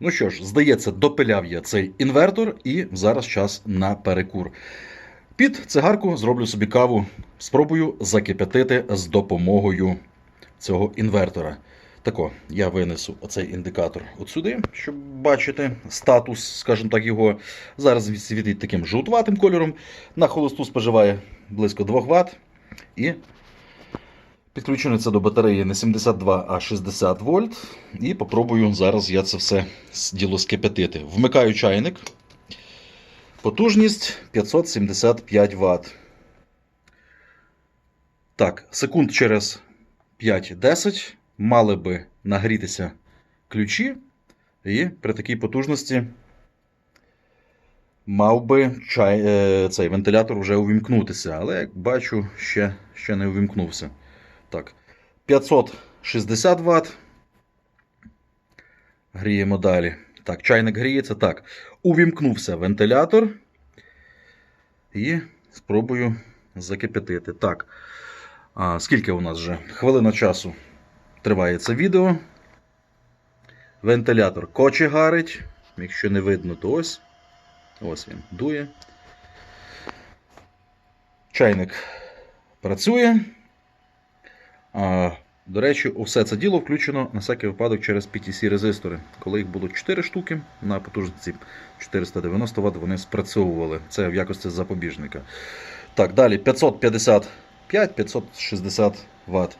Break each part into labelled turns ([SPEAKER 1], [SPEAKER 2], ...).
[SPEAKER 1] Ну що ж, здається, допиляв я цей інвертор, і зараз час на перекур. Під цигарку зроблю собі каву, спробую закип'ятити з допомогою цього інвертора. Тако, я винесу оцей індикатор от сюди, щоб бачити статус, скажімо так, його. Зараз він світить таким жовтуватим кольором. На холосту споживає близько 2 Вт. І підключено це до батареї не 72, а 60 вольт. І попробую зараз я це все діло скип'ятити. Вмикаю чайник. Потужність 575 Вт. Так, секунд через 5-10 мали би нагрітися ключі, і при такій потужності мав би чай, е, цей вентилятор вже увімкнутися. Але як бачу, ще, ще не увімкнувся. Так, 560 Вт. Гріємо далі. Так, чайник гріється. Так. Увімкнувся вентилятор. І спробую закипятити. Так. А, скільки у нас вже? Хвилина часу триває це відео. Вентилятор кочегарить. Якщо не видно, то ось. Ось він дує. Чайник працює. До речі, усе це діло включено на всякий випадок через PTC резистори. Коли їх було 4 штуки на потужності 490 Вт, вони спрацьовували. Це в якості запобіжника. Так, далі 555-560 Вт.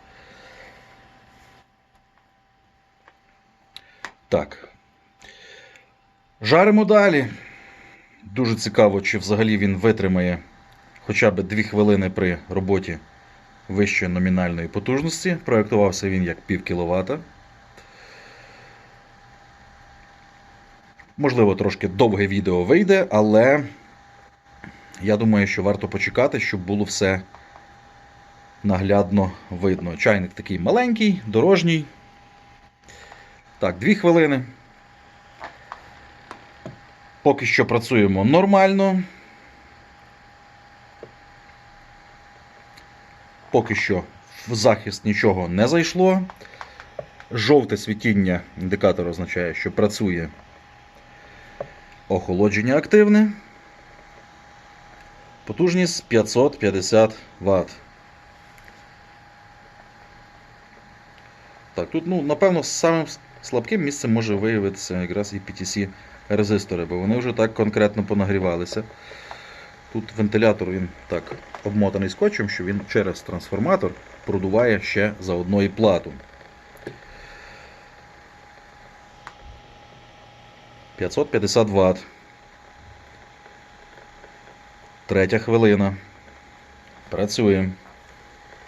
[SPEAKER 1] Так. Жаримо далі. Дуже цікаво, чи взагалі він витримає хоча б 2 хвилини при роботі вищої номінальної потужності. Проєктувався він як пів кіловата. Можливо, трошки довге відео вийде, але я думаю, що варто почекати, щоб було все наглядно видно. Чайник такий маленький, дорожній. Так, 2 хвилини. Поки що працюємо нормально. Поки що в захист нічого не зайшло. Жовте світіння індикатор означає, що працює охолодження активне. Потужність 550 Вт. Так, тут, ну, напевно, самим слабким місцем може виявитися якраз і PTC резистори, бо вони вже так конкретно понагрівалися. Тут вентилятор він так обмотаний скотчем, що він через трансформатор продуває ще заодно і плату. 550 Вт. Третя хвилина. Працює.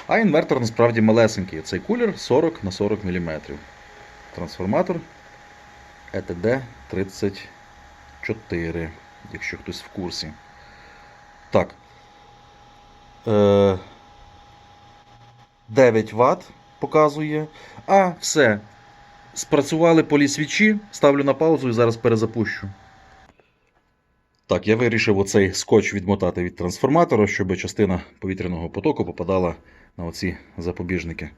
[SPEAKER 1] А інвертор насправді малесенький. Цей кулер 40 на 40 мм. Трансформатор ETD 34, якщо хтось в курсі. Так. Е, 9 Вт показує. А, все. Спрацювали полісвічі. Ставлю на паузу і зараз перезапущу. Так, я вирішив оцей скотч відмотати від трансформатора, щоб частина повітряного потоку попадала на оці запобіжники.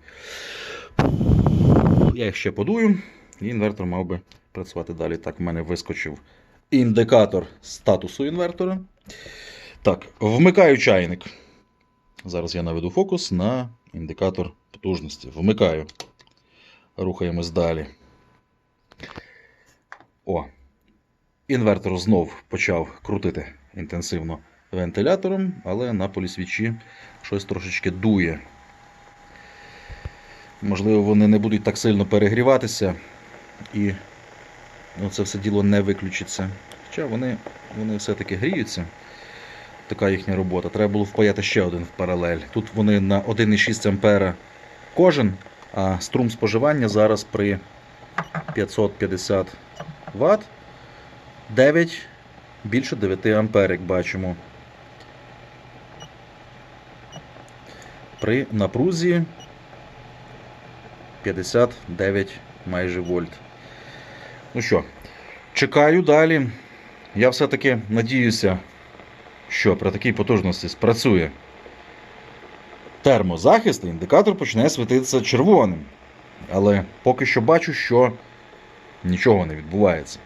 [SPEAKER 1] Я їх ще подую, і інвертор мав би працювати далі. Так, в мене вискочив індикатор статусу інвертора. Так, вмикаю чайник. Зараз я наведу фокус на індикатор потужності. Вмикаю. Рухаємось далі. О. Інвертор знов почав крутити інтенсивно вентилятором, але на полісвічі щось трошечки дує. Можливо, вони не будуть так сильно перегріватися і ну, це все діло не виключиться. Хоча вони, вони все-таки гріються. Така їхня робота. Треба було впаяти ще один в паралель. Тут вони на 1,6 А кожен, а струм споживання зараз при 550 Вт 9 більше 9 ампер, як бачимо. При напрузі 59 майже вольт. Ну що, чекаю далі. Я все-таки надіюся, що при такій потужності спрацює термозахист, і індикатор почне світитися червоним. Але поки що бачу, що нічого не відбувається.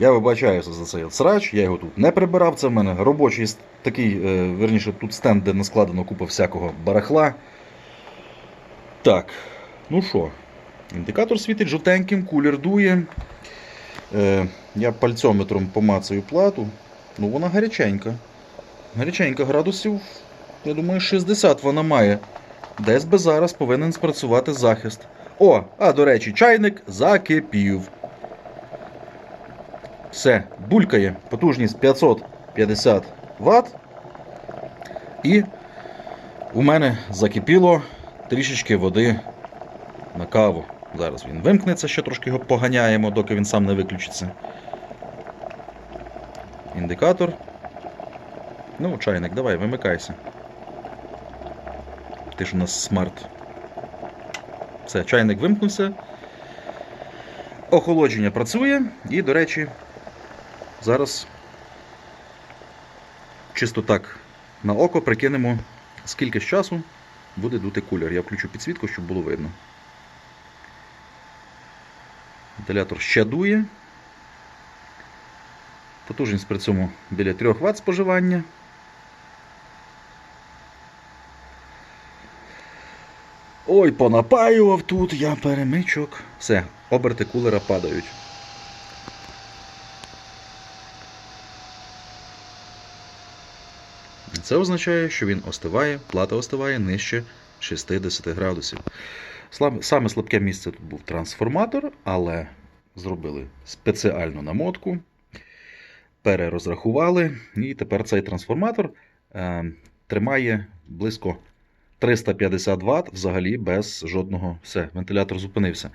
[SPEAKER 1] Я вибачаюся за цей срач, я його тут не прибирав. Це в мене робочий такий, е, верніше, тут стенд, де наскладено купа всякого барахла. Так, ну що, індикатор світить жовтеньким, кулер дує. Е, я пальцометром помацаю плату. Ну, вона гаряченька. Гаряченька градусів, я думаю, 60 вона має. Десь би зараз повинен спрацювати захист. О, а до речі, чайник закипів. Все, булькає. Потужність 550 Вт. І у мене закипіло трішечки води на каву. Зараз він вимкнеться, ще трошки його поганяємо, доки він сам не виключиться. Індикатор. Ну, чайник, давай, вимикайся. Ти ж у нас смарт. Все, чайник вимкнувся. Охолодження працює. І, до речі, зараз чисто так на око прикинемо, скільки з часу буде дути кулер. Я включу підсвітку, щоб було видно. Вентилятор ще дує. Потужність при цьому біля 3 Вт споживання. Ой, понапаював тут я перемичок. Все, оберти кулера падають. Це означає, що він остиває, плата остиває нижче 60 градусів. Саме слабке місце тут був трансформатор, але зробили спеціальну намотку, перерозрахували, і тепер цей трансформатор е, тримає близько 350 Вт взагалі без жодного. Все, вентилятор зупинився.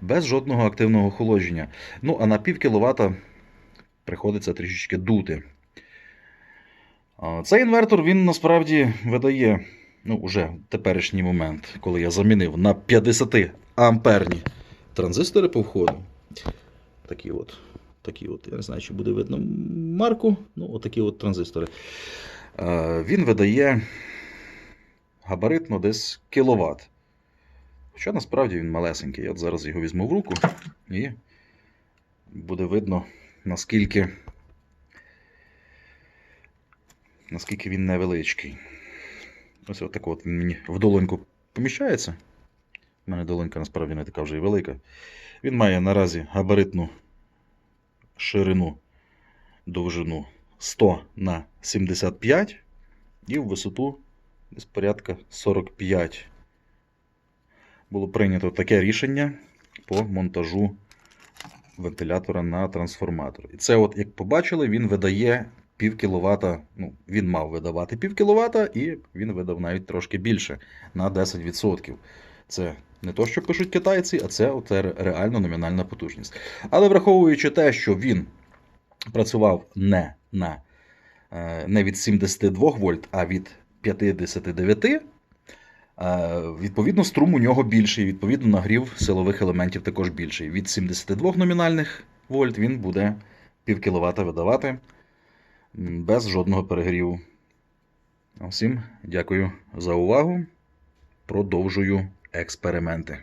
[SPEAKER 1] Без жодного активного охолодження. Ну, а на пів кіловата приходиться трішечки дути. Цей інвертор він насправді видає, ну, уже в теперішній момент, коли я замінив на 50 амперні транзистори по входу. Такі от. Такі от, я не знаю, чи буде видно марку. Ну, отакі от транзистори. Е, Він видає габаритно десь кіловат. Хоча насправді він малесенький. Я зараз його візьму в руку і буде видно, наскільки, наскільки він невеличкий. Ось отак от мені в долоньку поміщається. У мене долонька насправді не така вже і велика. Він має наразі габаритну ширину довжину 100 на 75 і в висоту десь порядка 45. Було прийнято таке рішення по монтажу вентилятора на трансформатор. І це, от, як побачили, він видає пів кіловата. Ну, він мав видавати пів кіловата, і він видав навіть трошки більше на 10%. Це не то, що пишуть китайці, а це реально номінальна потужність. Але враховуючи те, що він працював не на е, не від 72 вольт, а від 59, е, відповідно, струм у нього більший, відповідно, нагрів силових елементів також більший. Від 72 номінальних вольт він буде пів кіловата видавати без жодного перегріву. Всім дякую за увагу. Продовжую експерименти.